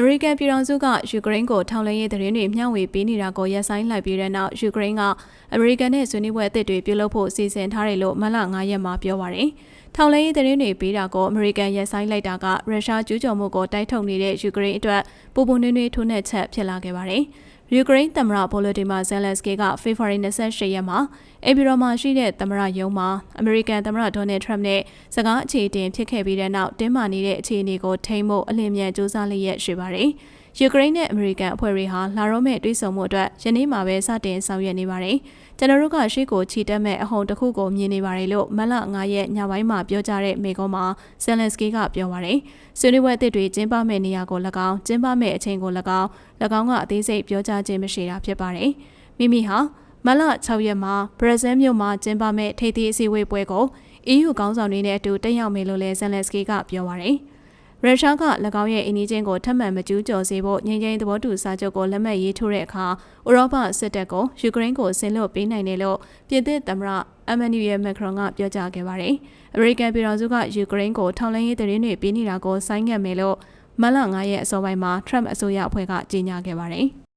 အမေရိကန်ပြည်ထောင်စုကယူကရိန်းကိုထောက်လှမ်းရေးသတင်းတွေမျှဝေပေးနေတာကိုရပ်ဆိုင်းလိုက်ပြီးတဲ့နောက်ယူကရိန်းကအမေရိကန်နဲ့ဆွေးနွေးပွဲအသစ်တွေပြုလုပ်ဖို့စီစဉ်ထားတယ်လို့မလ9ရက်မှာပြောပါရယ်။ထောက်လှမ်းရေးသတင်းတွေပေးတာကိုအမေရိကန်ရပ်ဆိုင်းလိုက်တာကရုရှားကျူးကျော်မှုကိုတိုက်ထုတ်နေတဲ့ယူကရိန်းအတွက်ပူပူနွေးနွေးထိုးနှက်ချက်ဖြစ်လာခဲ့ပါတယ်။ ယူကရိန်းသမ္မတဗိုလိုဒီမာဇယ်လန်စကီကဖေဖော်ဝါရီ28ရက်မှာအေဘီရိုမှာရှိတဲ့သမ္မတရုံးမှာအမေရိကန်သမ္မတဒေါ်နယ်ထရမ့်နဲ့စကားအခြေတင်ဖြစ်ခဲ့ပြီးတဲ့နောက်တင်းမာနေတဲ့အခြေအနေကိုထိန်းဖို့အလင်းမြန်စူးစမ်းလျက်ရှိပါတယ်။ ယူကရိန်းနဲ့အမေရိကန်အဖွဲ့တွေဟာလာရောမဲ့တွိဆုံမှုအတွက်ယနေ့မှပဲစတင်ဆောင်ရွက်နေပါတယ်။ကျွန်တော်တို့ကရှေ့ကိုခြိတက်မဲ့အဟုန်တစ်ခုကိုမြင်နေပါတယ်လို့မလ9ရက်ညပိုင်းမှာပြောကြားတဲ့မိကုံးမှာဇယ်လန်စကီကပြောပါတယ်။ဆွေးနွေးပွဲအသစ်တွေကျင်းပမဲ့နေရာကို၎င်းကျင်းပမဲ့အချိန်ကို၎င်း၎င်းကအသေးစိတ်ပြောကြားခြင်းမရှိတာဖြစ်ပါတယ်။မိမိဟာမလ6ရက်မှာဘရာဇီးမြို့မှာကျင်းပမဲ့ထိပ်သီးအစည်းအဝေးပွဲကို EU ခေါင်းဆောင်တွေနဲ့အတူတက်ရောက်မယ်လို့လည်းဇယ်လန်စကီကပြောပါတယ်။ ရုရှားက၎င်းရဲ့အင်းကြီးချင်းကိုထပ်မံမကျူးကျော်စေဖို့ငြိမ်းချမ်းသဘောတူစာချုပ်ကိုလက်မှတ်ရေးထိုးတဲ့အခါဥရောပစစ်တပ်ကိုယူကရိန်းကိုဆင်လွတ်ပေးနိုင်တယ်လို့ပြည်သစ်သမ္မတအမန်နျူရယ်မက်ခရွန်ကပြောကြားခဲ့ပါတယ်။အမေရိကန်ပြည်ထောင်စုကယူကရိန်းကိုထောက်လှမ်းရေးသတင်းတွေပေးနေတာကိုဆိုင်းငံ့မယ်လို့မလ9ရက်အစောပိုင်းမှာ Trump အစိုးရအဖွဲ့ကကြေညာခဲ့ပါတယ်။